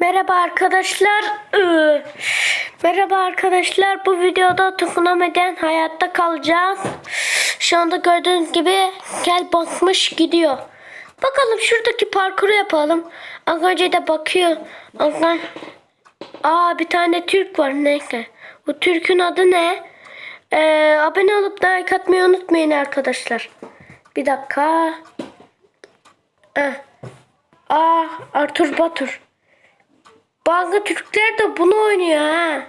Merhaba arkadaşlar. Ee, Merhaba arkadaşlar. Bu videoda tutunamadan hayatta kalacağız. Şu anda gördüğünüz gibi gel basmış gidiyor. Bakalım şuradaki parkuru yapalım. Az önce de bakıyor. Ön- Aa bir tane Türk var neyse. Bu Türk'ün adı ne? Ee, abone olup like atmayı unutmayın arkadaşlar. Bir dakika. Eh. Aa Artur Batur. Bazı Türkler de bunu oynuyor ha.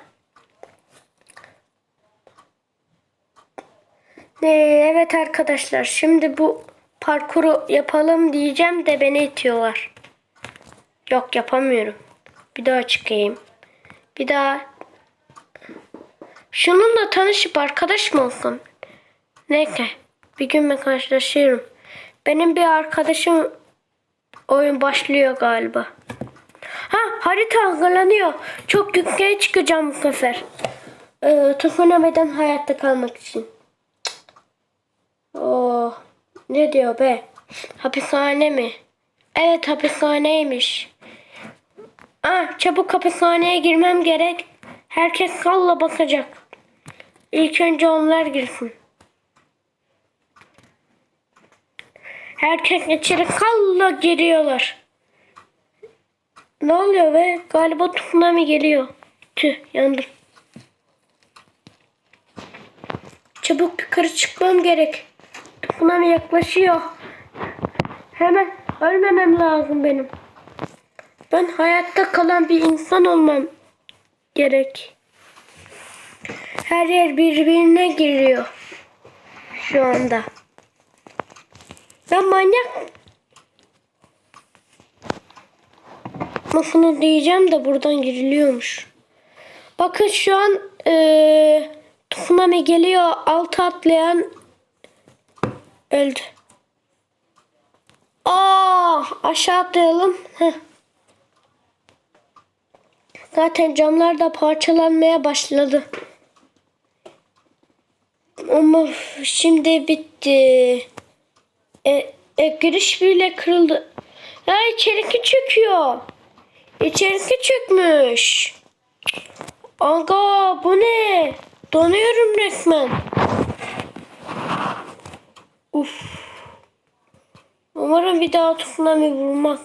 Ee, evet arkadaşlar şimdi bu parkuru yapalım diyeceğim de beni itiyorlar. Yok yapamıyorum. Bir daha çıkayım. Bir daha. Şununla tanışıp arkadaş mı olsam? Neyse. Bir gün ben karşılaşıyorum. Benim bir arkadaşım oyun başlıyor galiba. Ha harita hazırlanıyor. Çok yükseğe çıkacağım bu sefer. Ee, tutunamadan hayatta kalmak için. Oh, ne diyor be? Hapishane mi? Evet hapishaneymiş. Ah, çabuk hapishaneye girmem gerek. Herkes kalla bakacak. İlk önce onlar girsin. Herkes içeri kalla giriyorlar. Ne oluyor be? Galiba tsunami geliyor. Tüh yandım. Çabuk yukarı çıkmam gerek. Tsunami yaklaşıyor. Hemen ölmemem lazım benim. Ben hayatta kalan bir insan olmam gerek. Her yer birbirine giriyor. Şu anda. Ben manyak Lafını diyeceğim de buradan giriliyormuş. Bakın şu an eee tsunami geliyor. Altı atlayan öldü. Aa, aşağı atlayalım. Heh. Zaten camlar da parçalanmaya başladı. Ama şimdi bitti. E, e, giriş bile kırıldı. Ya içeriki çöküyor. İçerisi çökmüş. Aga bu ne? Donuyorum resmen. Uf. Umarım bir daha tsunami vurmaz.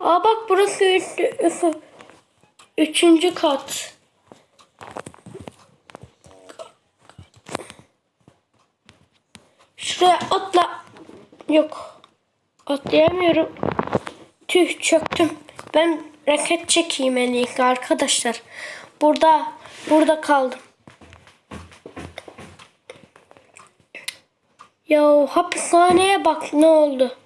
Aa bak burası üç, üç- üçüncü kat. Şuraya atla. Yok. Atlayamıyorum. Tüh çöktüm. Ben raket çekeyim en iyisi arkadaşlar. Burada burada kaldım. Ya hapishaneye bak ne oldu.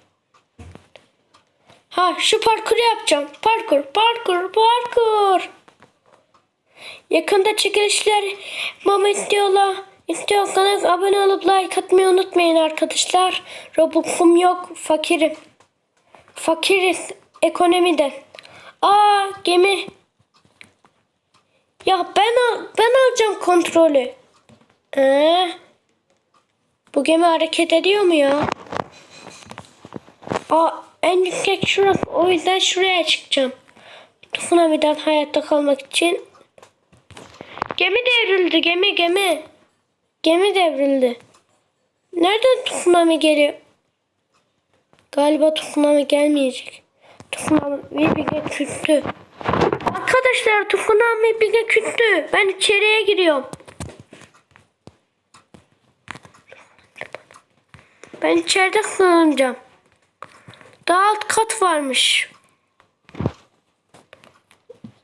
Ha şu parkuru yapacağım. Parkur, parkur, parkur. Yakında çekilişler mama istiyorlar. İstiyorsanız abone olup like atmayı unutmayın arkadaşlar. Robux'um yok, fakirim. Fakiriz ekonomiden. Aa gemi. Ya ben al, ben alacağım kontrolü. Ee, bu gemi hareket ediyor mu ya? Aa en yüksek şurası. O yüzden şuraya çıkacağım. Tsunami'den hayatta kalmak için. Gemi devrildi gemi gemi. Gemi devrildi. Nereden tsunami geliyor? Galiba tsunami gelmeyecek. Tsunami bir küttü. Arkadaşlar tsunami bir küttü. Ben içeriye giriyorum. Ben içeride sığınacağım. Daha alt kat varmış.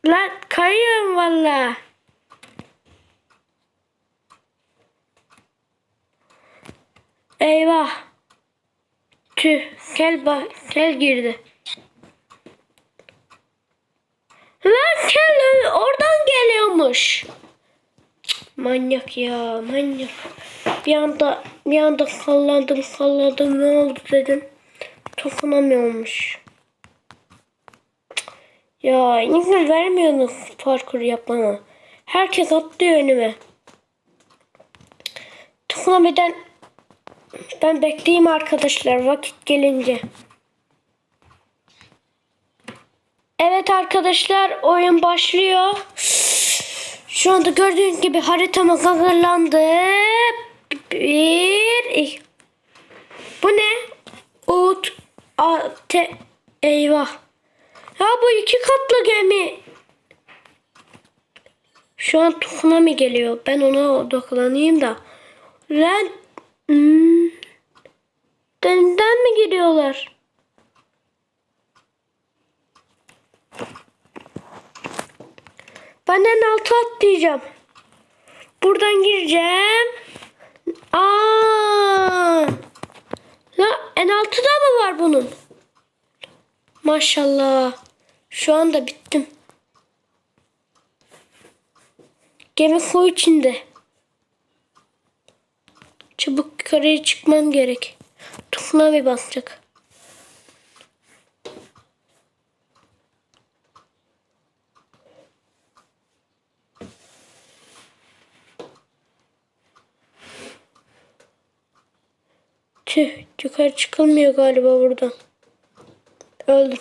Lan kayıyorum valla. Eyvah. Tüh, kel, ba kel girdi. Ö- oradan geliyormuş. Manyak ya, manyak. Bir anda bir anda salladım, salladım. Ne oldu dedim. Dokunamıyormuş. Ya izin vermiyorsunuz parkur yapmama. Herkes atlıyor önüme. Tukunameden ben bekleyeyim arkadaşlar vakit gelince. Evet arkadaşlar oyun başlıyor. Şu anda gördüğünüz gibi haritamız hazırlandı. Bir. Bu ne? Ut, a, te, eyvah. Ya bu iki katlı gemi. Şu an Tsunami geliyor. Ben ona odaklanayım da. Lan. Hmm. Denizden mi giriyorlar? Ben en altı atlayacağım. Buradan gireceğim. Aa! La en altı da mı var bunun? Maşallah. Şu anda bittim. Gemi su içinde. Çabuk yukarıya çıkmam gerek. Tsunami basacak. Tüh, yukarı çıkılmıyor galiba buradan. Öldüm.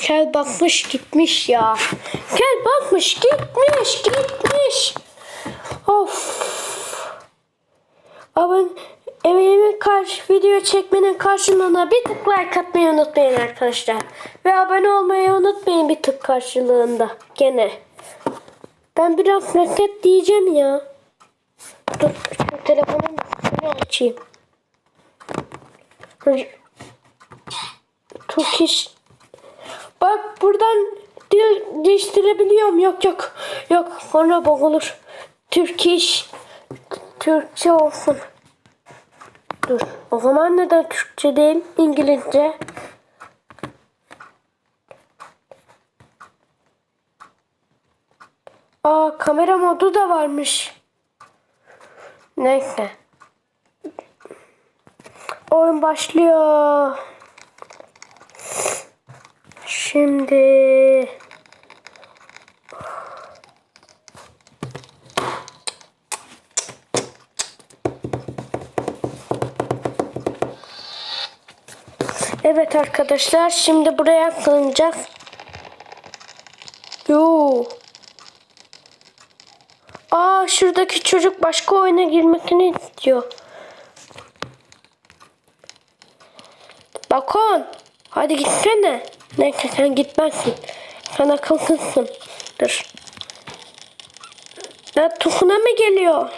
Kel bakmış gitmiş ya. Kel bakmış gitmiş gitmiş. Of. Abone emeğimin karşı video çekmenin karşılığına bir tık like atmayı unutmayın arkadaşlar. Ve abone olmayı unutmayın bir tık karşılığında gene. Ben biraz raket diyeceğim ya. Dur şu telefonun üstünü açayım. Turkish. Bak buradan dil değiştirebiliyorum. Yok yok. Yok sonra boğulur. Turkish. Türkçe olsun. Dur. O zaman neden Türkçe değil? İngilizce. Aa kamera modu da varmış. Neyse. Oyun başlıyor. Şimdi Evet arkadaşlar şimdi buraya atlanacak. Yo. Aa şuradaki çocuk başka oyuna girmesini istiyor. Bakon. Hadi gitsene. Neyse sen gitmezsin. Sen akılsızsın. Dur. Ya Tukuna mı geliyor?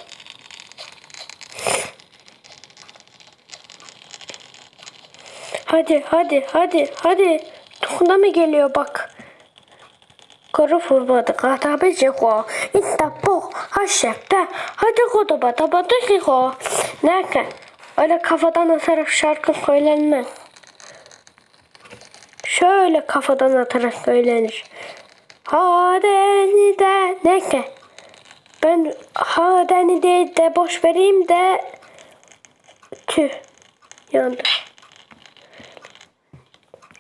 Hadi hadi hadi hadi. Tukuna mı geliyor bak. Kuru fırmadı katabıcık o. İtta bu. Haşefte. Hadi kudu bata batı ki o. Neyse. Öyle kafadan atarak şarkı söylenmez. Şöyle kafadan atarak söylenir. Hadeni de neyse. Ben hadeni de, de boş vereyim de tüh yandı.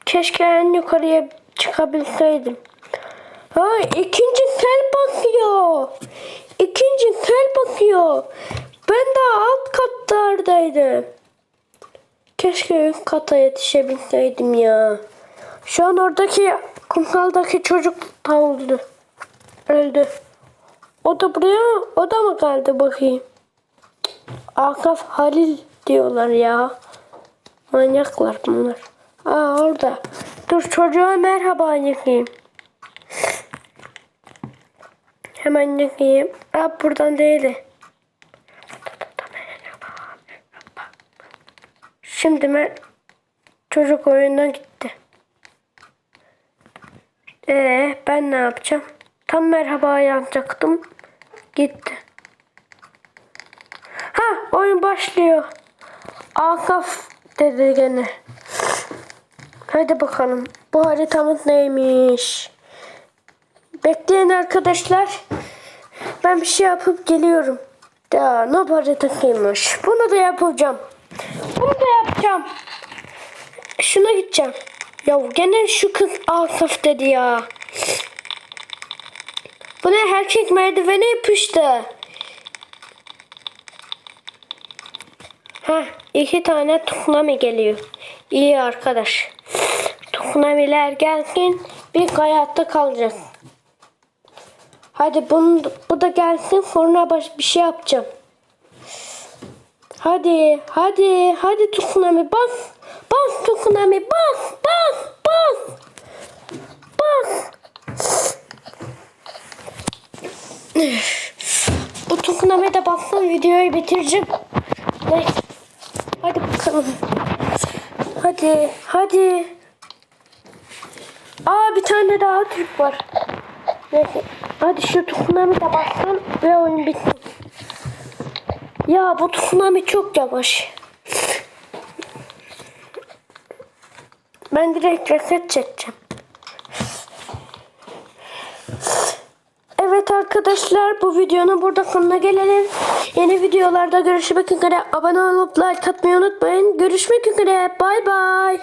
Keşke en yukarıya çıkabilseydim. Ha ikinci tel bakıyor. İkinci tel bakıyor. Ben daha alt katlardaydım. Keşke üst kata yetişebilseydim ya. Şu an oradaki kumsaldaki çocuk da öldü. Öldü. O da buraya, o da mı geldi bakayım? Akaf Halil diyorlar ya. Manyaklar bunlar. Aa orada. Dur çocuğa merhaba yapayım. Hemen yapayım. Aa buradan değil. Şimdi ben çocuk oyundan gitti. Ee ben ne yapacağım? Tam merhaba yapacaktım. Gitti. Ha oyun başlıyor. Akaf dedi gene. Hadi bakalım. Bu haritamız neymiş? Bekleyin arkadaşlar. Ben bir şey yapıp geliyorum. Ya ne haritasıymış. Bunu da yapacağım. Bunu da yapacağım. Şuna gideceğim. Ya gene şu kız Asaf dedi ya. Bu ne herkes merdivene yapıştı. Ha iki tane tsunami geliyor. İyi arkadaş. Tukunamiler gelsin. Bir hayatta kalacak. Hadi bunu, bu da gelsin sonra baş bir şey yapacağım. Hadi, hadi, hadi Tukunami bak. Bak Tukunami bak, bak, bak. Bak. Bu Tukunami'ye de baksın videoyu bitireceğim. Neyse. Hadi bakalım. Hadi, hadi. Aa bir tane daha Türk var. Neyse. Hadi şu Tukunami de baksın ve oyun bitsin. Ya bu Tukunami çok yavaş. Ben direkt reset çekeceğim. Evet arkadaşlar bu videonun burada sonuna gelelim. Yeni videolarda görüşmek üzere. Abone olup like atmayı unutmayın. Görüşmek üzere. Bay bay.